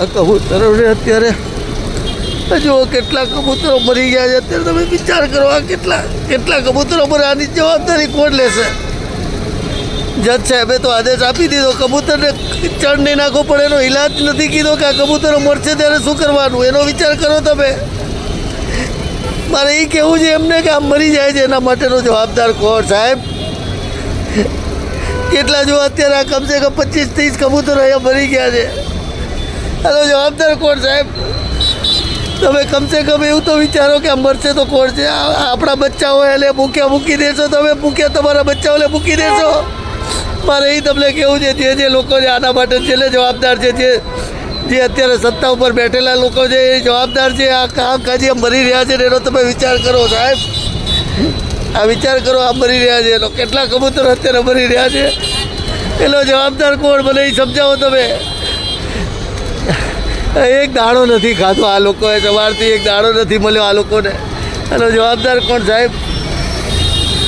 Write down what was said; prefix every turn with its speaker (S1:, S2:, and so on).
S1: આ કબૂતરોને અત્યારે જુઓ કેટલા કબૂતરો મરી ગયા છે? અત્યારે તમે વિચાર કરો, આ કેટલા કેટલા કબૂતરો પર આની જવાબદારી કોણ લેશે? જજ સાહેબે તો આદેશ આપી દીધો, કબૂતરને ચણ નહીં નાખવો પડે એનો ઈલાજ નથી કીધો કે આ કબૂતરો મરશે ત્યારે શું કરવાનું? એનો વિચાર કરો તમે. મારે એ કહેવું છે એમને કે આમ મરી જાય છે, એના માટેનો જવાબદાર કોણ? સાહેબ, કેટલા જો અત્યારે આ કમસે કમ પચીસ, ત્રીસ કબૂતરો અહીંયા મરી ગયા છે. આનો જવાબદાર કોણ સાહેબ? તમે કમસે કમ એવું તો વિચારો કે મરશે તો કોણ છે? આપણા બચ્ચાઓ એટલે ભૂખ્યા મૂકી દેશો, તમે મૂક્યા તમારા બચ્ચાઓને મૂકી દેશો. મારે એ તમને કેવું છે, જે જે લોકો છે આના માટે છેલ્લે જવાબદાર છે, જે જે અત્યારે સત્તા ઉપર બેઠેલા લોકો છે, એ જવાબદાર છે, આ કામ કાજે મરી રહ્યા છે એનો તમે વિચાર કરો સાહેબ. આ વિચાર કરો, આ મરી રહ્યા છે, એનો કેટલા કબૂતર અત્યારે મરી રહ્યા છે? એનો જવાબદાર કોણ? મને એ સમજાવો તમે. એક દાડો નથી ખાધો આ લોકોએ, સવારથી એક દાડો નથી મળ્યો આ લોકોને. એનો જવાબદાર કોણ સાહેબ?